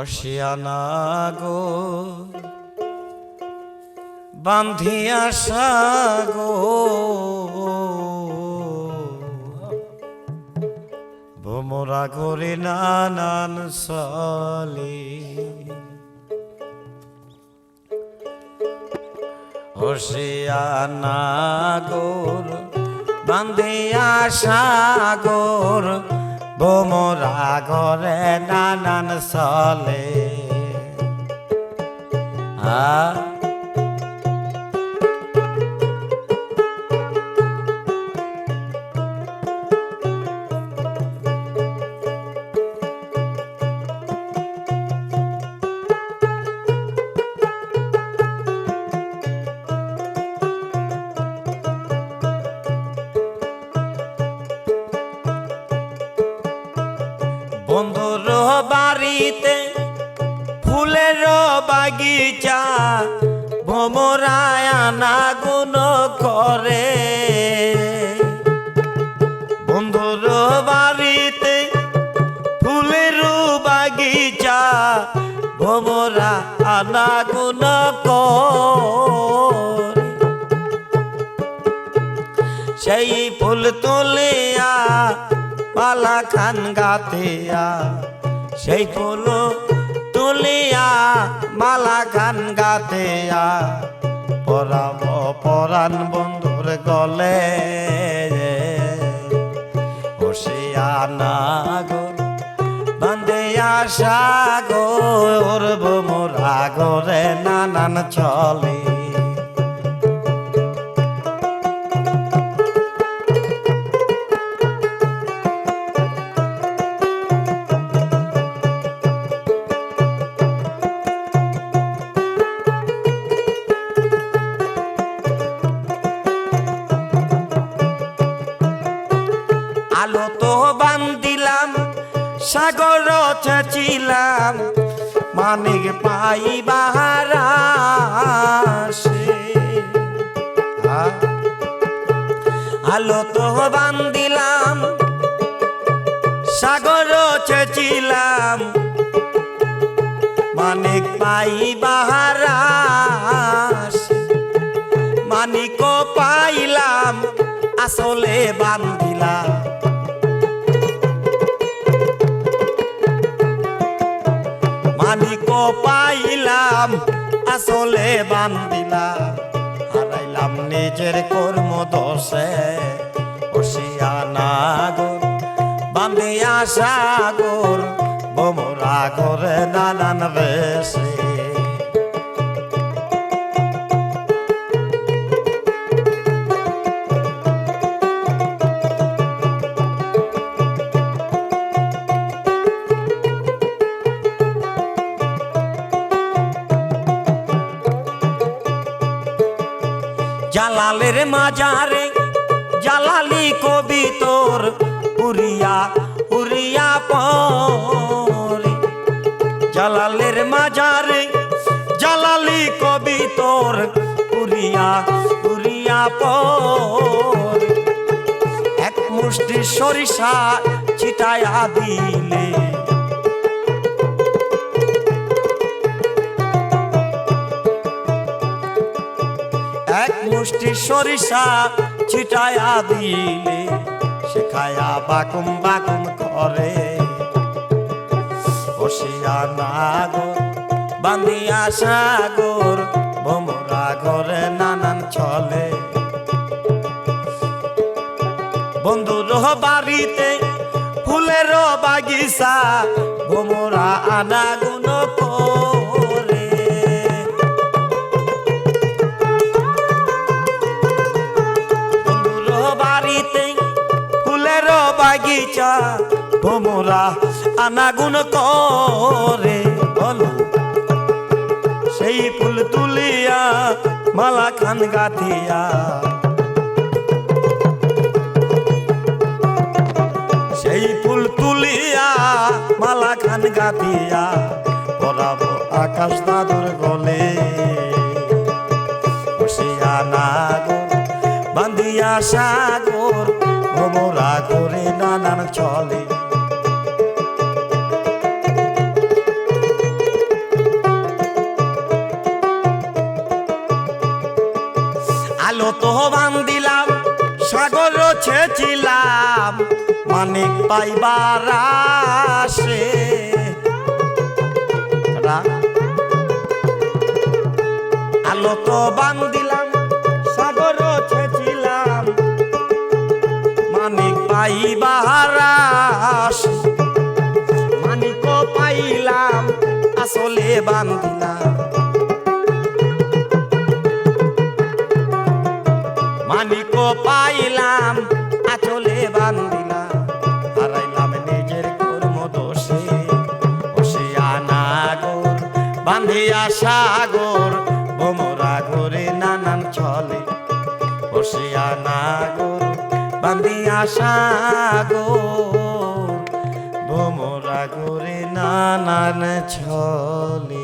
অশিয়ানা গো। বান্ধিয়া sago. ভোমরা করে নানান সলে অশিয়ানা গোর বান্ধিয়া সাগর বোমরা ঘরে নানান সলে আ বন্ধুর বাড়িতে, ফুলের বাগিচা, ভোমরায় আনা গুণ করে। বন্ধুর বাড়িতে, ফুলের বাগিচা, ভোমরা আনা গুণ সেই ফুল তুলিয়া পালা খান গাতিয়া, সেই ফুল তুলিয়া মালা খান গাতিয়া। পরাব পরাণ বন্ধুর গলে বসিয়ানা গো বান্দিয়া সাগর মোরা গরে নানান চলে। আলো তো বান্দিলাম সাগর চেঁচিলাম, মানিক পাই বাহারা আলো তো বান্দিলাম সাগর চেঁচিলাম, মানিক পাই বাহারা মানিক পাইলাম, আসলে বান্দিলাম পাইলাম, আসলে বান্দিলাম হারাইলাম নিজের কর্ম দোষে বসিয়ানা গো বান্দিয়া সাগর বোমরা করে নানান বেশে জালালের মাজারে, জালালি কবি তোর উড়িয়া উড়িয়া পরে জালালের মাজারে, জালালি কবি তোর উড়িয়া উড়িয়া পরে এক মুষ্টি সরিষা চিটায়া দিলে। মুষ্টি সরিষা ছিটায়া দিলে শেখায়া বাকুম বাকুম করে। বসিয়া নাগর বান্দিয়া সাগর, ভোমরা ঘরে নানান চলে বন্ধুর বাড়িতে ফুলের বাগিচা, ভোমরা আনাগুন করে বাগিচা ভোমরা আনাগুন করে বলো। সেই ফুল তুলিয়া মালা খান গাথিয়া। সেই ফুল তুলিয়া মালা খান গাথিয়া, পরাবো আকাশ দাদুর গলে। বসিয়া নাগর বান্দিয়া সাগর, ভোমরা চলে। আলো তো বান দিলাম সাগর ছেচিলাম মানে পাইবার আসে। আলো তো বান দিলাম পাইবার আসে মানিক পাইলাম, আসলে বান্দিলাম মানিক পাইলাম আচলে বান্দিলাম হারাইলাম নিজের কর্ম দোষে বসে আনাগর বান্ধিয়া সাগর। ভোমরা ঘরে নানান চলে বসে আনাগর বান্ধিয়া সাগর ভোমরা ঘরে নানান ছলে।